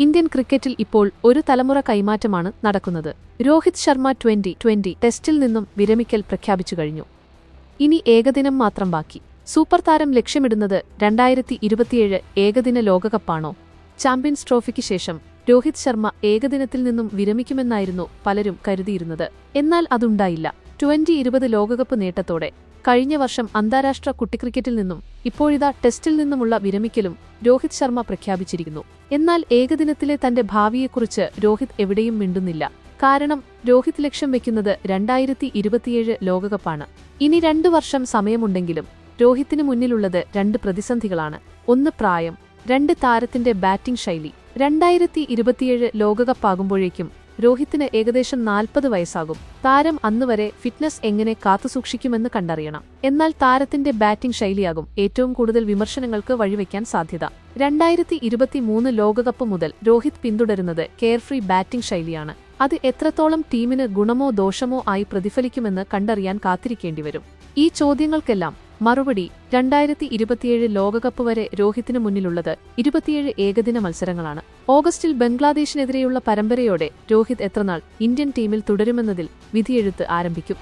Indian ക്രിക്കറ്റിൽ ഇപ്പോൾ ഒരു തലമുറ കൈമാറ്റമാണ് നടക്കുന്നത്. രോഹിത് ശർമ്മ ട്വന്റി ട്വന്റി ടെസ്റ്റിൽ നിന്നും വിരമിക്കൽ പ്രഖ്യാപിച്ചു കഴിഞ്ഞു. ഇനി ഏകദിനം മാത്രം ബാക്കി. സൂപ്പർ താരം ലക്ഷ്യമിടുന്നത് രണ്ടായിരത്തി ഇരുപത്തിയേഴ് ഏകദിന ലോകകപ്പാണോ? ചാമ്പ്യൻസ് ട്രോഫിക്ക് ശേഷം രോഹിത് ശർമ്മ ഏകദിനത്തിൽ നിന്നും വിരമിക്കുമെന്നായിരുന്നു പലരും കരുതിയിരുന്നത്. എന്നാൽ അതുണ്ടായില്ല. ട്വന്റി ഇരുപത് ലോകകപ്പ് നേട്ടത്തോടെ കഴിഞ്ഞ വർഷം അന്താരാഷ്ട്ര കുട്ടിക്രിക്കറ്റിൽ നിന്നും ഇപ്പോഴിതാ ടെസ്റ്റിൽ നിന്നുമുള്ള വിരമിക്കലും രോഹിത് ശർമ്മ പ്രഖ്യാപിച്ചിരിക്കുന്നു. എന്നാൽ ഏകദിനത്തിലെ തന്റെ ഭാവിയെക്കുറിച്ച് രോഹിത് എവിടെയും മിണ്ടുന്നില്ല. കാരണം രോഹിത് ലക്ഷ്യം വെക്കുന്നത് രണ്ടായിരത്തി ഇരുപത്തിയേഴ് ലോകകപ്പാണ്. ഇനി രണ്ടു വർഷം സമയമുണ്ടെങ്കിലും രോഹിത്തിന് മുന്നിലുള്ളത് രണ്ട് പ്രതിസന്ധികളാണ്. ഒന്ന് പ്രായം രണ്ട് താരത്തിന്റെ ബാറ്റിംഗ് ശൈലി. രണ്ടായിരത്തി ഇരുപത്തിയേഴ് ലോകകപ്പാകുമ്പോഴേക്കും രോഹിത്തിന് ഏകദേശം നാൽപ്പത് വയസ്സാകും. താരം അന്നുവരെ ഫിറ്റ്നസ് എങ്ങനെ കാത്തുസൂക്ഷിക്കുമെന്ന് കണ്ടറിയണം. എന്നാൽ താരത്തിന്റെ ബാറ്റിംഗ് ശൈലിയാകും ഏറ്റവും കൂടുതൽ വിമർശനങ്ങൾക്ക് വഴിവെക്കാൻ സാധ്യത. രണ്ടായിരത്തി ഇരുപത്തിമൂന്ന് ലോകകപ്പ് മുതൽ രോഹിത് പിന്തുടരുന്നത് കെയർഫ്രീ ബാറ്റിംഗ് ശൈലിയാണ്. അത് എത്രത്തോളം ടീമിന് ഗുണമോ ദോഷമോ ആയി പ്രതിഫലിക്കുമെന്ന് കണ്ടറിയാൻ കാത്തിരിക്കേണ്ടിവരും. ഈ ചോദ്യങ്ങൾക്കെല്ലാം മറുപടി രണ്ടായിരത്തി ഇരുപത്തിയേഴ് ലോകകപ്പ് വരെ രോഹിത്തിന് മുന്നിലുള്ളത് ഇരുപത്തിയേഴ് ഏകദിന മത്സരങ്ങളാണ്. ഓഗസ്റ്റിൽ ബംഗ്ലാദേശിനെതിരെയുള്ള പരമ്പരയോടെ രോഹിത് എത്രനാൾ ഇന്ത്യൻ ടീമിൽ തുടരുമെന്നതിൽ വിധിയെഴുത്ത് ആരംഭിക്കും.